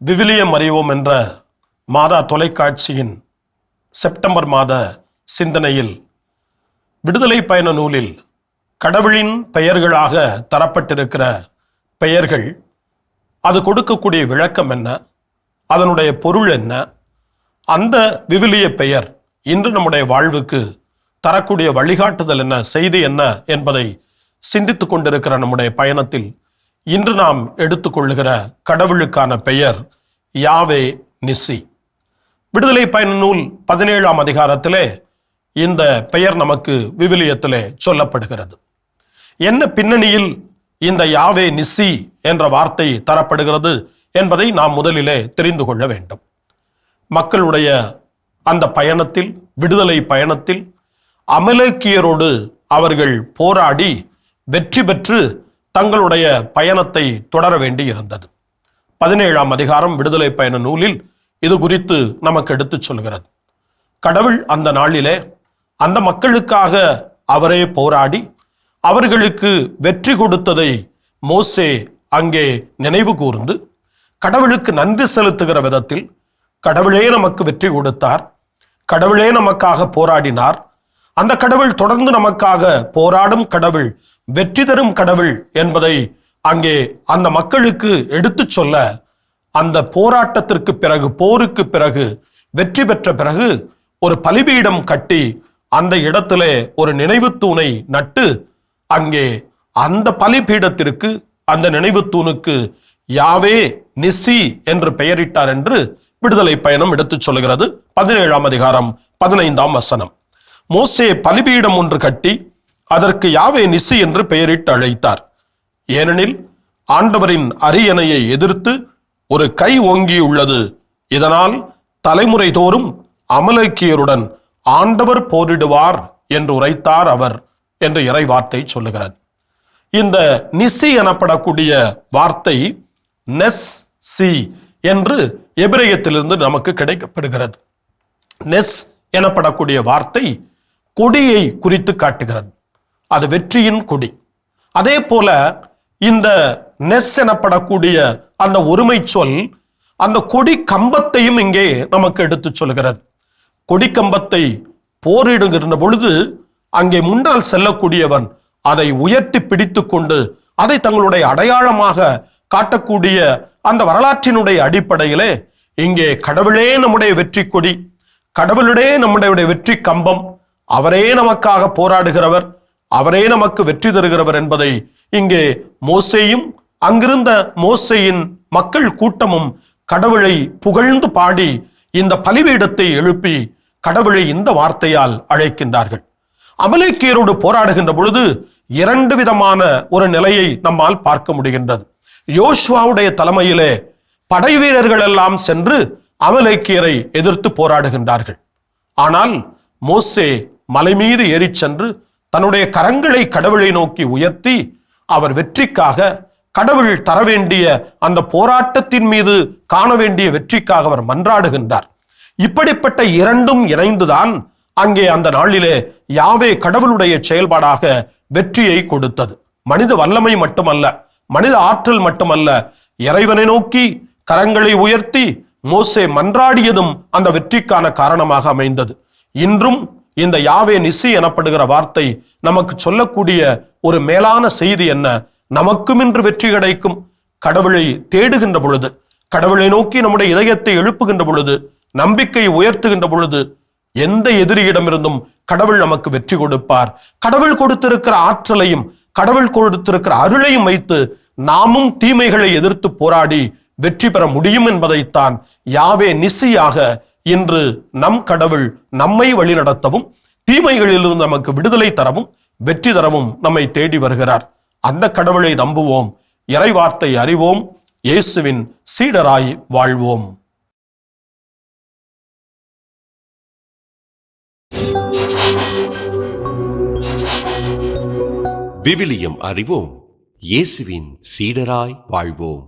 விவிலியம் அறிவோம் என்ற மாதா தொலைக்காட்சியின் செப்டம்பர் மாத சிந்தனையில் விடுதலை பயண நூலில் கடவுளின் பெயர்களாக தரப்பட்டிருக்கிற பெயர்கள் அது கொடுக்கக்கூடிய விளக்கம் என்ன? அதனுடைய பொருள் என்ன? அந்த விவிலிய பெயர் இன்று நம்முடைய வாழ்வுக்கு தரக்கூடிய வழிகாட்டுதல் என்ன? செய்தி என்ன? என்பதை சிந்தித்துக் கொண்டிருக்கிற நம்முடைய பயணத்தில் இன்று நாம் எடுத்துக்கொள்ளுகிற கடவுளுக்கான பெயர் யாவே நிசி விடுதலை பயண நூல் பதினேழாம் அதிகாரத்திலே இந்த பெயர் நமக்கு விவிலியத்திலே சொல்லப்படுகிறது. என்ன பின்னணியில் இந்த யாவே நிசி என்ற வார்த்தை தரப்படுகிறது? என்பதை நாம் முதலிலே தெரிந்து கொள்ள வேண்டும். மக்களுடைய அந்த பயணத்தில் விடுதலை பயணத்தில் அமலேக்கியரோடு அவர்கள் போராடி வெற்றி பெற்று தங்களுடைய பயணத்தை தொடர வேண்டி இருந்தது பதினேழாம் அதிகாரம் விடுதலை பயண நூலில் இது குறித்து நமக்கு எடுத்துச் சொல்கிறது. கடவுள் அந்த நாளிலே அந்த மக்களுக்காக அவரே போராடி அவர்களுக்கு வெற்றி கொடுத்ததை மோசே அங்கே நினைவு கூர்ந்து கடவுளுக்கு நன்றி செலுத்துகிற விதத்தில் கடவுளே நமக்கு வெற்றி கொடுத்தார். கடவுளே நமக்காக போராடினார். அந்த கடவுள் தொடர்ந்து நமக்காக போராடும் கடவுள் வெற்றி தரும் கடவுள் என்பதை அங்கே அந்த மக்களுக்கு எடுத்துச் சொல்ல அந்த போராட்டத்திற்கு பிறகு போருக்கு பிறகு வெற்றி பெற்ற பிறகு ஒரு பலிபீடம் கட்டி அந்த இடத்திலே ஒரு நினைவு தூணை நட்டு அங்கே அந்த பலிபீடத்திற்கு அந்த நினைவு தூணுக்கு யாவே நிசி என்று பெயரிட்டார் என்று விடுதலை பயணம் எடுத்துச் சொல்கிறது பதினேழாம் அதிகாரம் பதினைந்தாம் வசனம். மோசே பலிபீடம் ஒன்று கட்டி அதற்கு யாவே நிசி என்று பெயரிட்டு அழைத்தார். ஏனெனில் ஆண்டவரின் அரியணையை எதிர்த்து ஒரு கை ஓங்கியுள்ளது. இதனால் தலைமுறை தோறும் அமலக்கியருடன் ஆண்டவர் போரிடுவார் என்று உரைத்தார் அவர் என்று இறைவார்த்தை சொல்லுகிறார் இந்த நிசி எனப்படக்கூடிய வார்த்தை நெஸ் சி என்று எபிரேயத்திலிருந்து நமக்கு கிடைக்கப்படுகிறது. நெஸ் எனப்படக்கூடிய வார்த்தை கொடியை குறித்து காட்டுகிறது. அது வெற்றியின் கொடி. அதே போல இந்த நெஸ் எனப்படக்கூடிய அந்த ஒருமை சொல் அந்த கொடி கம்பத்தையும் இங்கே நமக்கு எடுத்துச் சொல்கிறது. கொடி கம்பத்தை போரிடுகின்ற பொழுது அங்கே முன்னால் செல்லக்கூடியவன் அதை உயர்த்தி பிடித்து கொண்டு அதை தங்களுடைய அடையாளமாக காட்டக்கூடிய அந்த வரலாற்றினுடைய அடிப்படையிலே இங்கே கடவுளே நம்முடைய வெற்றி கொடி கடவுளுடே நம்முடைய வெற்றி கம்பம் அவரே நமக்காக போராடுகிறவர் அவரே நமக்கு வெற்றி தருகிறவர் என்பதை இங்கே மோசையும் அங்கிருந்த மோசையின் மக்கள் கூட்டமும் கடவுளை புகழ்ந்து பாடி இந்த பலிபீடத்தை எழுப்பி கடவுளை இந்த வார்த்தையால் அழைக்கின்றார்கள். அமலேக்கியரோடு போராடுகின்ற பொழுது இரண்டு விதமான ஒரு நிலையை நம்மால் பார்க்க முடிகின்றது. யோசுவாவுடைய தலைமையிலே படை வீரர்கள் எல்லாம் சென்று அமலைக்கியரை எதிர்த்து போராடுகின்றார்கள். ஆனால் மோசே மலை மீது ஏறிச் சென்று தன்னுடைய கரங்களை கடவுளை நோக்கி உயர்த்தி அவர் வெற்றிக்காக கடவுள் தர வேண்டிய அந்த போராட்டத்தின் மீது காண வேண்டிய வெற்றிக்காக அவர் மன்றாடுகின்றார். இப்படிப்பட்ட இரண்டும் இணைந்துதான் அங்கே அந்த நாளிலே யாவே கடவுளுடைய செயல்பாடாக வெற்றியை கொடுத்தது. மனித வல்லமை மட்டுமல்ல மனித ஆற்றல் மட்டுமல்ல இறைவனை நோக்கி கரங்களை உயர்த்தி மோசே மன்றாடியதும் அந்த வெற்றிக்கான காரணமாக அமைந்தது. இன்றும் இந்த யாவே நிசி எனப்படுகிற வார்த்தை நமக்கு சொல்லக்கூடிய ஒரு மேலான செய்தி என்ன? நமக்கும் இன்று வெற்றி கிடைக்கும். கடவுளை தேடுகின்ற பொழுது கடவுளை நோக்கி நம்முடைய இதயத்தை எழுப்புகின்ற பொழுது நம்பிக்கை உயர்த்துகின்ற பொழுது எந்த எதிரியிடமிருந்தும் கடவுள் நமக்கு வெற்றி கொடுப்பார். கடவுள் கொடுத்திருக்கிற ஆற்றலையும் கடவுள் கொடுத்திருக்கிற அருளையும் வைத்து நாமும் தீமைகளை எதிர்த்து போராடி வெற்றி பெற முடியும் என்பதைத்தான் யாவே நிசியாக இன்று நம் கடவுள் நம்மை வழிநடத்தவும் தீமைகளிலிருந்து நமக்கு விடுதலை தரவும் வெற்றி தரவும் நம்மை தேடி வருகிறார். அந்த கடவுளை நம்புவோம் இறைவார்த்தை அறிவோம் இயேசுவின் சீடராய் வாழ்வோம். விவிலியம் அறிவோம். இயேசுவின் சீடராய் வாழ்வோம்.